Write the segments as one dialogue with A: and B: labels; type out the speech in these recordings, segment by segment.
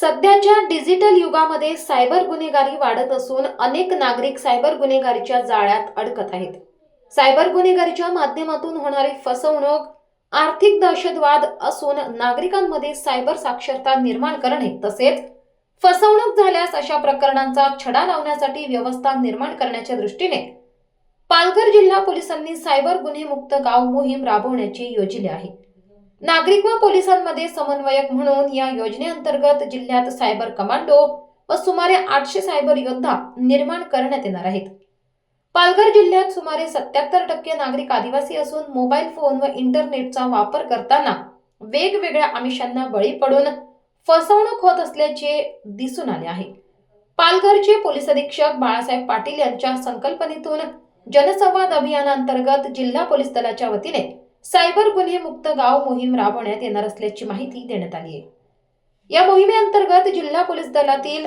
A: सध्याच्या डिजिटल युगामध्ये सायबर गुन्हेगारी वाढत असून अनेक नागरिक सायबर गुन्हेगारीच्या जाळ्यात अडकत आहेत. सायबर गुन्हेगारीच्या माध्यमातून होणारी फसवणूक आर्थिक दहशतवाद असून नागरिकांमध्ये सायबर साक्षरता निर्माण करणे तसेच फसवणूक झाल्यास अशा प्रकरणांचा छडा लावण्यासाठी व्यवस्था निर्माण करण्याच्या दृष्टीने पालघर जिल्हा पोलिसांनी सायबर गुन्हे मुक्त गाव मोहीम राबवण्याची योजली आहे. नागरिक व पोलिसांमध्ये समन्वयक म्हणून या योजनेअंतर्गत जिल्ह्यात सायबर कमांडो व सुमारे आठशे सायबर योद्धा निर्माण करण्यात येणार आहेत. पालघर जिल्ह्यात सुमारे सत्याहत्तर टक्के नागरिक आदिवासी असून मोबाईल फोन व इंटरनेटचा वापर करताना वेगवेगळ्या आमिषांना बळी पडून फसवणूक होत असल्याचे दिसून आले आहे. पालघरचे पोलीस अधीक्षक बाळासाहेब पाटील यांच्या संकल्पनेतून जनसंवाद अभियानांतर्गत जिल्हा पोलीस दलाच्या वतीने सायबर गुन्हे मुक्त गाव मोहीम राबवण्यात येणार असल्याची माहिती देण्यात आली आहे. या मोहिमेअंतर्गत जिल्हा पोलीस दलातील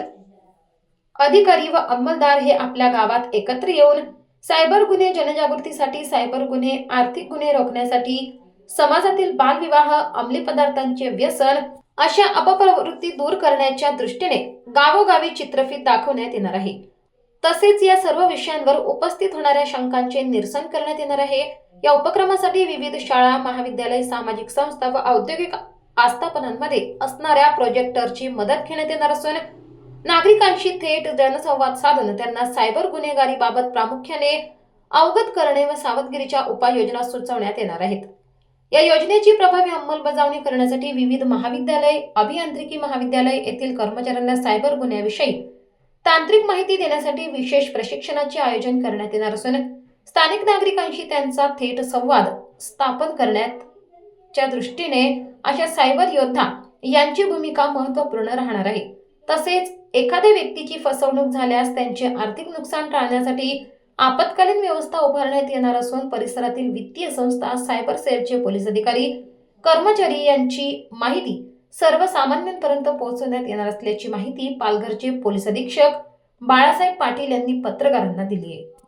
A: अधिकारी व अंमलदार हे आपल्या गावात एकत्र येऊन सायबर गुन्हे जनजागृतीसाठी सायबर गुन्हे आर्थिक गुन्हे रोखण्यासाठी समाजातील बालविवाह अंमली पदार्थांचे व्यसन अशा अपप्रवृत्ती दूर करण्याच्या दृष्टीने गावोगावी चित्रफित दाखवण्यात येणार आहे. तसेच या सर्व विषयांवर उपस्थित होणाऱ्या शंकांचे निरसन करण्यात येणार आहे. या उपक्रमासाठी विविध शाळा महाविद्यालय सामाजिक संस्था व औद्योगिक आस्थापनांमध्ये असणाऱ्या प्रोजेक्टरची मदत घेण्यात येणार असून नागरिकांशी थेट जनसंवाद साधून त्यांना सायबर गुन्हेगारीबाबत प्रामुख्याने अवगत करणे व सावधगिरीच्या उपाययोजना सुचवण्यात येणार आहेत. या योजनेची प्रभावी अंमलबजावणी करण्यासाठी विविध महाविद्यालय अभियांत्रिकी महाविद्यालय येथील कर्मचाऱ्यांना सायबर गुन्ह्याविषयी तांत्रिक माहिती देण्यासाठी विशेष प्रशिक्षणाचे आयोजन करण्यात येणार असून स्थानिक नागरिकांशी त्यांचा थेट संवाद स्थापन करण्याच्या दृष्टीने अशा सायबर योद्धा यांची भूमिका महत्त्वपूर्ण राहणार आहे. तसेच एखाद्या व्यक्तीची फसवणूक झाल्यास त्यांचे आर्थिक नुकसान टाळण्यासाठी आपत्कालीन व्यवस्था उभारण्यात येणार असून परिसरातील वित्तीय संस्था सायबर सेलचे पोलीस अधिकारी कर्मचारी यांची माहिती सर्वसामान्यांपर्यंत पोहोचवण्यात येणार असल्याची माहिती पालघरचे पोलीस अधीक्षक बाळासाहेब पाटील यांनी पत्रकारांना दिली आहे.